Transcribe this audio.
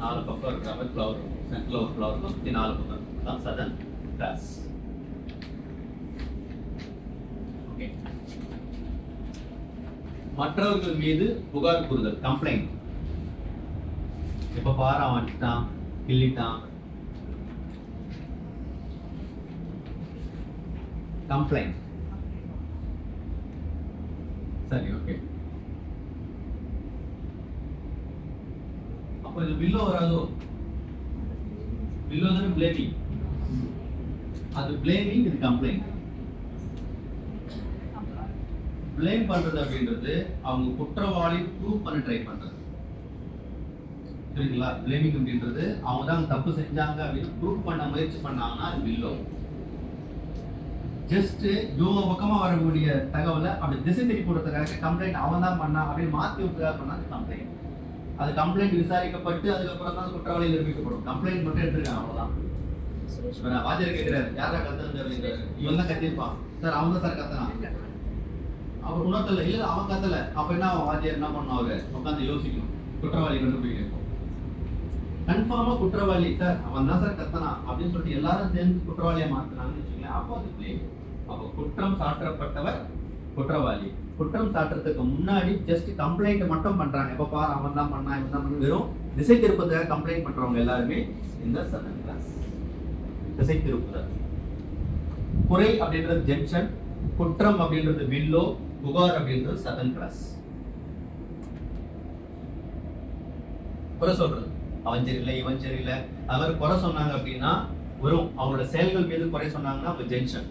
நாலு பக்கம் இருக்கிற மாதிரி ஃப்ளவர் இருக்கும். சென்டரில் ஒரு ஃப்ளவர் இருக்கும் சுற்றி நாலு பக்கம் இருக்கும். சதன் கிராஸ் ஓகே மற்றவர்கள் மீது புகார் கூறுதல் கம்ப்ளைண்ட் இப்போ பாரா வாங்கிட்டான் கிள்ளிட்டான்? கம்ப்ளைண்ட் சரி ஓகே அப்போ இது பில்லோ வராதோ? பில்லோ தானே பிளேமிங் அது பிளேமிங் இது கம்ப்ளைண்ட் பிளேம் பண்றது அப்படின்றது அவங்க குற்றவாளி ப்ரூவ் பண்ண ட்ரை பண்றது. சரிங்களா பிளேமிங் அப்படின்றது அவங்க தான் தப்பு செஞ்சாங்க அப்படின்னு ப்ரூவ் பண்ண முயற்சி பண்ணாங்கன்னா அது பில்லோ ஜஸ்ட் இவங்க பக்கமா வரக்கூடிய தகவலை அப்படி திசை திருப்பி கொடுத்ததுக்காக கம்ப்ளைண்ட் அவன் தான் பண்ணான் அப்படின்னு மாத்தி விட்டுக்காக பண்ணா அது கம்ப்ளைண்ட் அது கம்ப்ளைண்ட் விசாரிக்கப்பட்டு அதுக்கப்புறம் தான் குற்றவாளி நிரூபிக்கப்படும். கம்ப்ளைண்ட் மட்டும் எடுத்துருக்காங்க அவ்வளவுதான். இப்ப நான் வாத்தியார் கேட்கிறாரு யாரா கத்துறது இவன் தான் கத்திருப்பான் சார் அவன் தான் சார் கத்தனான் அவர் உணர்த்தல இல்ல அவன் கத்தல. அப்ப என்ன அவன் வாத்தியார் என்ன பண்ணும் அவரு? உட்காந்து யோசிக்கணும். குற்றவாளி கண்டுபிடிக்கணும். கன்ஃபார்மா குற்றவாளி சார் அவன் தான் சார் கத்தனான் அப்படின்னு சொல்லிட்டு எல்லாரும் சேர்ந்து குற்றவாளியா மாத்தினாங்கன்னு வச்சுக்கோங்களேன். அப்போ அது பிளேம் அப்போ குற்றம் சாட்டப்பட்டவர் குற்றவாளி. குற்றம் சாட்டுறதுக்கு முன்னாடி ஜஸ்ட் கம்ப்ளைண்ட் மட்டும் பண்றாங்க. எப்ப பாரு அவன் தான் பண்ணான் இவன் தான் வெறும் திசை திருப்பதுக்காக கம்ப்ளைண்ட் பண்றவங்க எல்லாருமே இந்த செகண்ட் கிளாஸ் திசை திருப்புதல் குறை அப்படின்றது ஜென்ஷன் குற்றம் அப்படின்றது வில்லோ புகார் அப்படின்றது செகண்ட் கிளாஸ் குறை சொல்றது. அவன் சரியில்லை இவன் சரியில்லை. அது மாதிரி குறை சொன்னாங்க அப்படின்னா வெறும் அவங்களோட செயல்கள் மீது குறை சொன்னாங்கன்னா அவங்க ஜென்ஷன்.